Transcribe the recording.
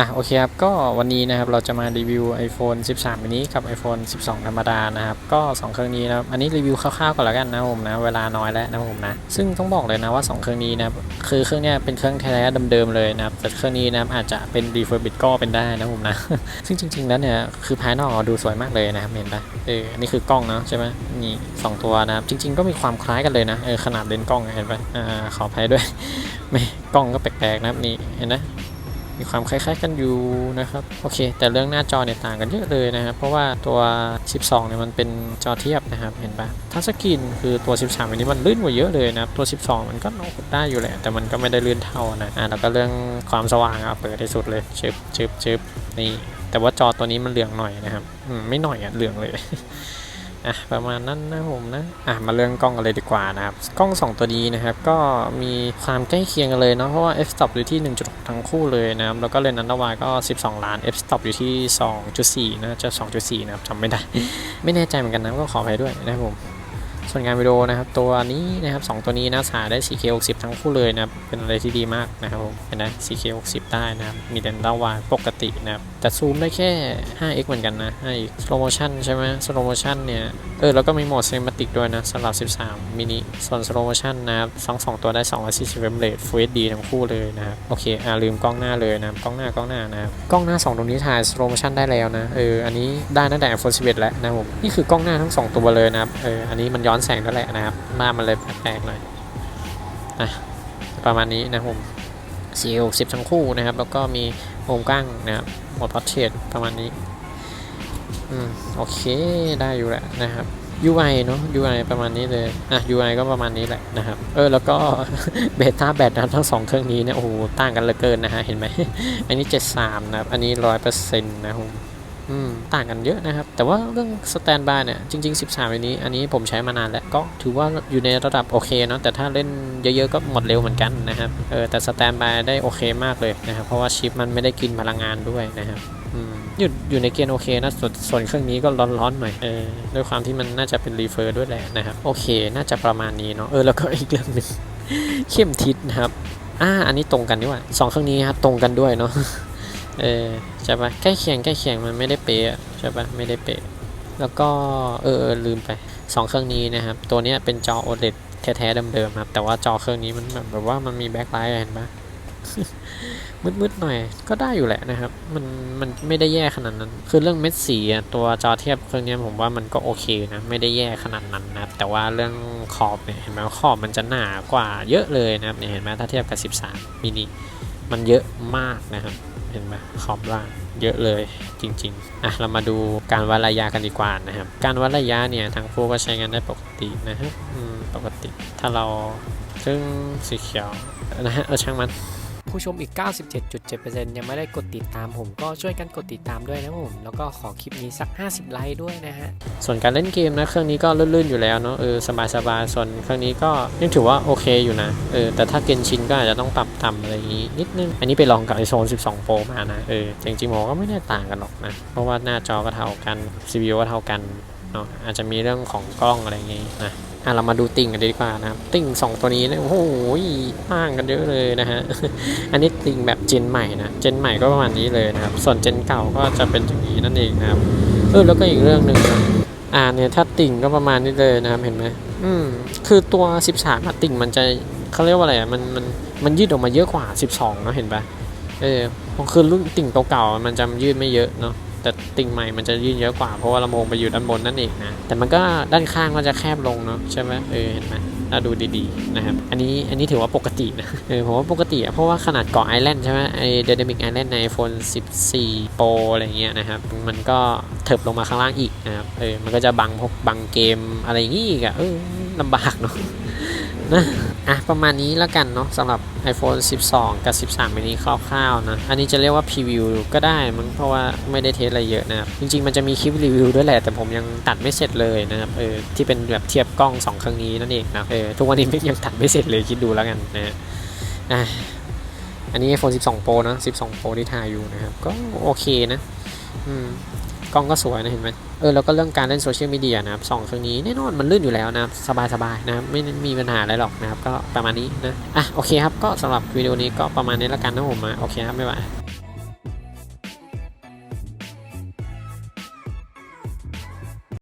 อะโอเคครับก็วันนี้นะครับเราจะมารีวิว iPhone 13 mini กับ iPhone 12 ธรรมดานะครับก็ 2 เครื่องนี้นะครับอันนี้รีวิวคร่าวๆก่อนแล้วกันนะผมนะเวลาน้อยแล้วนะผมนะซึ่งต้องบอกเลยนะว่า 2 เครื่องนี้นะครับคือเครื่องเนี้ยเป็นเครื่องแท้ๆเดิมๆเลยนะครับแต่เครื่องนี้นะครับอาจจะเป็น refurbish ก็เป็นได้นะผมนะซึ่งจริงๆแล้วเนี่ยคือภายนอกดูสวยมากเลยนะครับเห็นปะเอออันนี้คือกล้องเนาะใช่ไหมนี่สองตัวนะครับจริง ๆก็มีความคล้ายกันเลยนะเออขนาดเลนส์กล้องเห็นปะอ่าขออภัยด้วยไม่กล้องก็แปลกๆนะครับนี่เห็นนะ มีความคล้ายๆกันอยู่นะครับโอเค แต่เรื่องหน้าจอเนี่ยต่างกันเยอะเลยนะครับเพราะว่าตัว 12เนี่ยมันเป็นจอเทียบนะครับเห็นปะทัชสกรีนคือตัว 13อันนี้มันลื่นกว่าเยอะเลยนะครับตัว 12 มันก็น้ตได้อยู่แหละแต่มันก็ไม่ได้ลื่นเท่านะอะแล้วก็เรื่องความสว่างอะเปิดที่สุดเลยชึบชึบชึบนี่แต่ว่าจอตัวนี้มันเหลืองหน่อยนะครับอืมไม่หน่อยอะเหลืองเลย อะประมาณนั้นนะผมนะอะมาเรื่องกล้องกันเลยดีกว่านะครับ กล้อง 2 ตัวนี้นะครับ ก็มีความใกล้เคียงกันเลยเนาะเพราะว่า f stop อยู่ที่ 1.6 ทั้งคู่เลยนะครับ แล้วก็เลนส์อันดาวายก็ 12 ล้าน f stop อยู่ที่ 2.4 นะจะ 2.4 นะครับจำไม่ได้ ไม่แน่ใจเหมือนกันนะก็ขออภัยด้วยนะครับผม ส่วนงานวิดีโอนะครับ ตัวนี้นะครับสองตัวนี้นะสาได้ 4K 60 ทั้งคู่เลยนะครับเป็นอะไรที่ดีมากนะครับผมเป็นได้ 4K 60 ได้นะครับ มีเลนส์อันตวายปกตินะครับแต่ซูมได้แค่ 5x เหมือนกันนะ 5x slow motion ใช่ไหม slow motion เนี่ยเออแล้วก็มีโหมด cinematic ด้วยนะสำหรับ 13 มินิส่วน slow motion นะครับทั้งสองตัวได้ 240 frame rate full HD ทั้งคู่เลยนะครับโอเคอ่าลืมกล้องหน้าเลยนะครับกล้องหน้ากล้องหน้านะครับกล้องหน้า 2 ตรงนี้ถ่าย slow motion ได้แล้วนะเอออันนี้ได้ตั้งแต่ iPhone 11 แล้วนะผมนี่คือกล้องหน้าทั้ง 2 ตัวเลยนะครับเอออันนี้มันย้อนแสงนั่นแหละนะครับ หน้ามันเลยแปลกๆหน่อยอะประมาณนี้นะครับผม4 60ทั้งคู่นะครับ แล้วก็มีมุมกล้งนะครับหมด portrait ประมาณนี้อืมโอเคได้อยู่แหละนะครับ UI เนาะ UI ประมาณนี้เลยอะ UI ก็ประมาณนี้แหละนะครับ เออ แล้วก็เบต้าแบตนะทั้งสองเครื่องนี้เนี่ยโอ้โหต่างกันเหลือเกินนะฮะ เห็นไหม อันนี้ 73 นะครับ อันนี้ 100%นะครับผมอืม ต่างกันเยอะนะครับ แต่ว่าเรื่องสแตนบายเนี่ยจริง ๆ 13อันนี้ อันนี้ผมใช้มานานแล้วก็ถือว่าอยู่ในระดับโอเคเนาะแต่ถ้าเล่นเยอะๆก็หมดเร็วเหมือนกันนะครับเออแต่สแตนบายได้โอเคมากเลยนะครับเพราะว่าชิปมันไม่ได้กินพลังงานด้วยนะครับอยู่อยู่ในเกณฑ์โอเคนะส่วนส่วนเครื่องนี้ก็ร้อนๆหน่อยเออด้วยความที่มันน่าจะเป็นรีเฟอร์ด้วยแหละนะครับโอเค น่าจะประมาณนี้เนาะเออแล้วก็อีกเรื่องหนึ่งเข้มทิศนะครับอ่าอันนี้ตรงกันดีกว่าสองเครื่องนี้ครับตรงกันด้วยเนาะ เออใช่ปะใกล้เคียงใกล้เคียงมันไม่ได้เป๊ะใช่ปะไม่ได้เป๊ะแล้วก็เออลืมไปสองเครื่องนี้นะครับ ตัวนี้เป็นจอ OLED แท้ๆเดิมๆครับ แต่ว่าจอเครื่องนี้มันแบบว่ามันมีแบ็คไลท์เห็นปะมืดๆหน่อยก็ได้อยู่แหละนะครับ มันมันไม่ได้แย่ขนาดนั้น คือเรื่องเม็ดสีตัวจอเทียบเครื่องนี้ผมว่ามันก็โอเคนะไม่ได้แย่ขนาดนั้นนะแต่ว่าเรื่องขอบเนี่ยเห็นไหมขอบมันจะหนากว่าเยอะเลยนะครับเนี่ยเห็นไหมถ้าเทียบกับ 13มินิมันเยอะมากนะครับ เห็นไหมขอบล่างเยอะเลยจริงๆอะเรามาดูการวัดระยะกันดีกว่านะครับ การวัดระยะเนี่ยทางฟูก็ใช้งานได้ปกตินะฮะปกติถ้าเราซึ่งสีเขียวนะฮะเออช่างมัน ผู้ชมอีก 97.7%ยังไม่ได้กดติดตามผมก็ช่วยกันกดติดตามด้วยนะผม แล้วก็ขอคลิปนี้สัก 50 ไลค์ด้วยนะฮะ ส่วนการเล่นเกมนะเครื่องนี้ก็ลื่นๆอยู่แล้วเนาะเออสบายๆส่วนเครื่องนี้ก็ยังถือว่าโอเคอยู่นะเออแต่ถ้าเกนชินก็อาจจะต้องปรับต่ำอะไรอย่างนี้นิดนึง อันนี้ไปลองกับ iPhone 12 Pro มานะเออจริงๆผมก็ไม่ได้ต่างกันหรอกนะเพราะว่าหน้าจอก็เท่ากัน CPU ก็เท่ากันเนาะอาจจะมีเรื่องของกล้องอะไรอย่างงี้นะ อะเรามาดูติ่งกันดีกว่านะครับติ่งสองตัวนี้เนี่ยโอ้โหต่างกันเยอะเลยนะฮะอันนี้ติ่งแบบเจนใหม่นะเจนใหม่ก็ประมาณนี้เลยนะครับ ส่วนเจนเก่าก็จะเป็นอย่างนี้นั่นเองนะครับเออแล้วก็อีกเรื่องหนึ่งนะอ่าเนี่ยถ้าติ่งก็ประมาณนี้เลยนะครับเห็นไหมอืมคือตัว 13ติ่งมันจะเขาเรียกว่าอะไรอะมันมันมันยืดออกมาเยอะกว่า 12เนอะเห็นปะเออคือรุ่นติ่งเก่าๆมันจะยืดไม่เยอะเนาะ แต่ติ่งใหม่มันจะยืดเยอะกว่าเพราะว่าลำโพงไปอยู่ด้านบนนั่นเองนะแต่มันก็ด้านข้างก็จะแคบลงเนาะใช่ไหมเออเห็นไหมถ้าดูดีๆนะครับอันนี้อันนี้ถือว่าปกตินะเออผมว่าปกติอะเพราะว่าขนาดเกาะไอแลนด์ใช่ไหมไอเดนมิกไอแลนด์ใน iPhone 14 Pro อะไรเงี้ยนะครับมันก็เถิบลงมาข้างล่างอีกนะครับเออมันก็จะบังพวกบังเกมอะไรอย่างงี้อีกอะเออลำบากเนาะ นะอะประมาณนี้แล้วกันเนาะสำหรับ iPhone 12 กับ 13มินิคร่าวๆนะ อันนี้จะเรียกว่าพรีวิวก็ได้มั้งเพราะว่าไม่ได้เทสอะไรเยอะนะครับ จริงๆ มันจะมีคลิปรีวิวด้วยแหละ แต่ผมยังตัดไม่เสร็จเลยนะครับเออที่เป็นแบบเทียบกล้อง2เครื่องนี้นั่นเองนะเออทุกวันนี้ยังตัดไม่เสร็จเลยคิดดูแล้วกันนะฮะอะอันนี้ iPhone 12 Pro นะ 12 Pro ที่ถ่ายอยู่นะครับ ก็โอเคนะ อืม กล้องก็สวยนะเห็นไหมเออแล้วก็เรื่องการเล่นโซเชียลมีเดียนะครับสองเครื่องนี้แน่นอนมันลื่นอยู่แล้วนะครับสบายๆนะไม่มีปัญหาอะไรหรอกนะครับก็ประมาณนี้นะอะโอเคครับก็สำหรับวิดีโอนี้ก็ประมาณนี้แล้วกันนะผมอะโอเคครับบ๊ายบาย